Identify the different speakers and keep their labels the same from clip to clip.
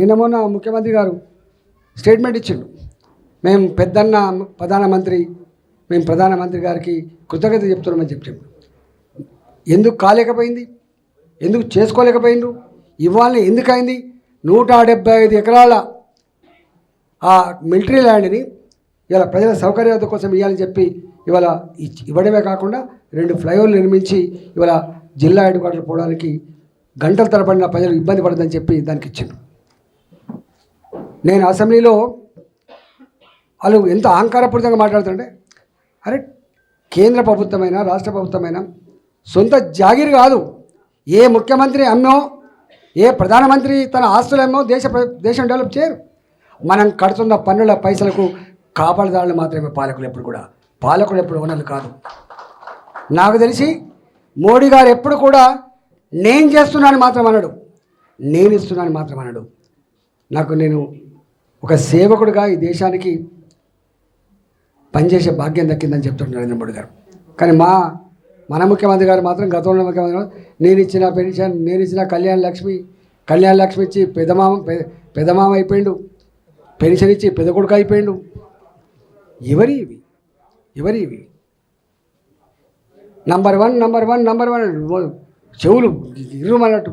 Speaker 1: నిన్న మొన్న ముఖ్యమంత్రి గారు స్టేట్మెంట్ ఇచ్చిండు. మేము పెద్దన్న ప్రధానమంత్రి మేము ప్రధానమంత్రి గారికి కృతజ్ఞత చెప్తున్నామని చెప్పి చెప్పాడు ఎందుకు కాలేకపోయింది? ఎందుకు చేసుకోలేకపోయిండ్రు? ఇవాళ ఎందుకైంది? నూట డెబ్బై ఐదు ఎకరాల ఆ మిలిటరీ ల్యాండ్ని ఇవాళ ప్రజల సౌకర్యాల కోసం ఇవ్వాలని చెప్పి ఇవాళ ఇవ్వడమే కాకుండా రెండు ఫ్లైఓవర్లు నిర్మించి ఇవాళ జిల్లా హెడ్ క్వార్టర్ పోవడానికి గంటల తరబడిన ప్రజలు ఇబ్బంది పడదని చెప్పి దానికి ఇచ్చిండు. నేను అసెంబ్లీలో వాళ్ళు ఎంత అహంకారపూరితంగా మాట్లాడుతుంటే అరే కేంద్ర ప్రభుత్వమైనా రాష్ట్ర ప్రభుత్వమైనా సొంత జాగిరి కాదు. ఏ ముఖ్యమంత్రి అమ్మో ఏ ప్రధానమంత్రి తన ఆస్తులు అమ్మో దేశ ప్ర- దేశం డెవలప్ చేయరు. మనం కడుతున్న పన్నుల పైసలకు కాపాడదారులు మాత్రమే పాలకులు ఎప్పుడు కూడా. పాలకులు ఎప్పుడు ఓనర్లు కాదు. నాకు తెలిసి మోడీ గారు ఎప్పుడు కూడా నేను చేస్తున్నాను మాత్రం అనడు. నేను ఇస్తున్నాను మాత్రం అనడు. నాకు నేను ఒక సేవకుడిగా ఈ దేశానికి పనిచేసే భాగ్యం దక్కిందని చెప్తున్నాడు నరేంద్ర మోడీ గారు. కానీ మా మన ముఖ్యమంత్రి గారు మాత్రం గతంలో ముఖ్యమంత్రి గారు నేను ఇచ్చిన పెన్షన్ నేను ఇచ్చిన కళ్యాణ లక్ష్మి కళ్యాణ లక్ష్మి ఇచ్చి పెదమామ పెదమామ అయిపోయిండు. పెన్షన్ ఇచ్చి పెదకొడుకు అయిపోయిండు. ఎవరి ఇవి? ఎవరి ఇవి? Number one number one number one చెవులు ఇరుమన్నట్టు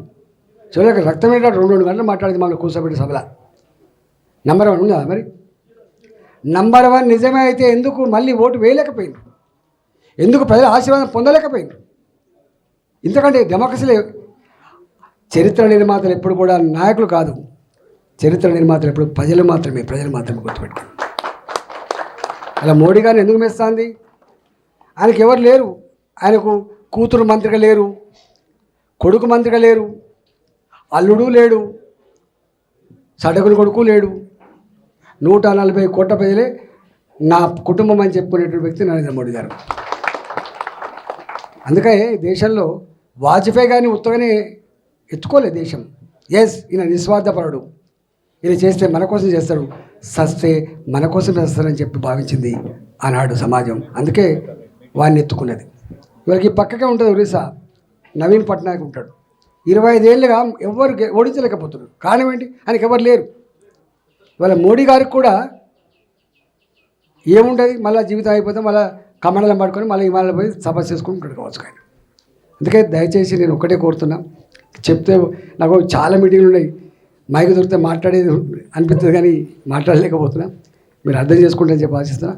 Speaker 1: చెవులకు రక్తం ఏంటంటే రెండు రెండు గంటలు మాట్లాడింది మనం కూర్చోబెట్టి సభలో. నంబర్ వన్ ఉందా మరి? నంబర్ వన్ నిజమే అయితే ఎందుకు మళ్ళీ ఓటు వేయలేకపోయింది? ఎందుకు ప్రజల ఆశీర్వాదం పొందలేకపోయింది? ఎందుకంటే డెమోక్రసీలే చరిత్ర నిర్మాతలు ఎప్పుడు కూడా నాయకులు కాదు. చరిత్ర నిర్మాతలు ఎప్పుడు ప్రజలు మాత్రమే ప్రజలు మాత్రమే గుర్తుపెట్టుకోండి అలా మోడీ గారిని ఎందుకు మెస్తుంది? ఆయనకి ఎవరు లేరు? ఆయనకు కూతురు మంత్రిగా లేరు కొడుకు మంత్రిగా లేరు అల్లుడు లేడు సడకుని కొడుకు లేడు నూట నలభై కోట్ల ప్రజలే నా కుటుంబం అని చెప్పుకునేటువంటి వ్యక్తి నరేంద్ర మోడీ గారు. అందుకే దేశంలో వాజ్పేయి గారిని ఉత్తగానే ఎత్తుకోలేదు దేశం. ఎస్ ఈయన నిస్వార్థపరుడు. ఈయన చేస్తే మన కోసం చేస్తాడు. సస్తే మన కోసం చేస్తారని చెప్పి భావించింది ఆనాడు సమాజం. అందుకే వాడిని ఎత్తుకున్నది. ఇవాళకి పక్కకే ఉంటుంది ఒరిస్సా. నవీన్ పట్నాయక్ ఉంటాడు. ఇరవై ఐదేళ్ళుగా ఎవరు ఓడించలేకపోతున్నారు. కారణం ఏంటి? ఆయనకి ఎవరు లేరు. ఇవాళ మోడీ గారికి కూడా ఏముండదు? మళ్ళీ జీవితం అయిపోతే మళ్ళీ కమండలం పట్టుకొని మళ్ళీ హిమాలయ పోయి సభ చేసుకుంటాడు కావచ్చు కానీ అందుకే దయచేసి నేను ఒకటే కోరుతున్నా. చెప్తే నాకు చాలా మీటింగ్లు ఉన్నాయి. మైక్ దొరికితే మాట్లాడేది అనిపిస్తుంది కానీ మాట్లాడలేకపోతున్నా. మీరు అర్థం చేసుకుంటారని చెప్పి ఆశిస్తున్నా.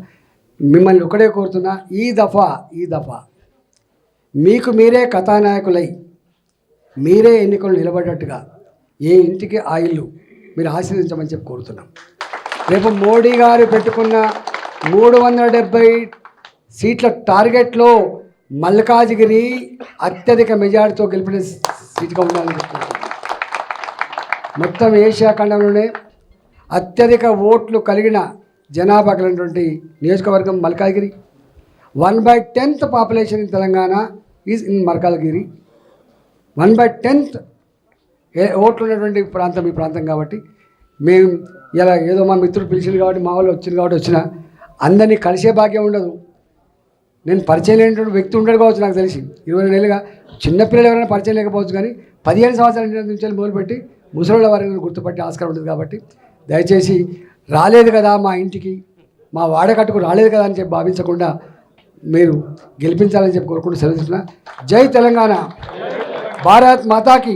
Speaker 1: మిమ్మల్ని ఒకటే కోరుతున్నా ఈ దఫా ఈ దఫా. మీకు మీరే కథానాయకులై మీరే ఎన్నికలు నిలబడ్డట్టుగా ఏ ఇంటికి ఆ ఇల్లు మీరు ఆశీర్వదించమని చెప్పి కోరుతున్నాం. రేపు మోడీ గారు పెట్టుకున్న మూడు వందల డెబ్బై సీట్ల టార్గెట్లో మల్కాజిగిరి అత్యధిక మెజార్టీతో గెలిపిన సీటుగా ఉండాలని చెప్తున్నాను మొత్తం ఏషియా ఖండంలోనే అత్యధిక ఓట్లు కలిగిన జనాభా కలిగినటువంటి నియోజకవర్గం Malkajgiri one by tenth population in Telangana is in Malkajgiri one by tenth ఓట్లు ఉన్నటువంటి ప్రాంతం ఈ ప్రాంతం కాబట్టి మేము ఇలా ఏదో మా మిత్రుడు పిలిచింది కాబట్టి మా వాళ్ళు వచ్చింది కాబట్టి వచ్చిన అందరినీ కలిసే భాగ్యం ఉండదు. నేను పరిచయం లేనటువంటి వ్యక్తి ఉండడు కావచ్చు నాకు తెలిసి. ఇరవై నెలలుగా చిన్నపిల్లలు ఎవరైనా పరిచయం లేకపోవచ్చు కానీ పదిహేను సంవత్సరాల నుంచి మొదలుపెట్టి ముసలిళ్ళ వారిని గుర్తుపట్టే ఆస్కారం ఉంటుంది కాబట్టి దయచేసి రాలేదు కదా మా ఇంటికి మా వాడకట్టుకు రాలేదు కదా అని చెప్పి భావించకుండా మీరు గెలిపించాలని చెప్పి కోరుకుంటూ సెలవుతున్నా జై తెలంగాణ. భారత్ మాతాకి.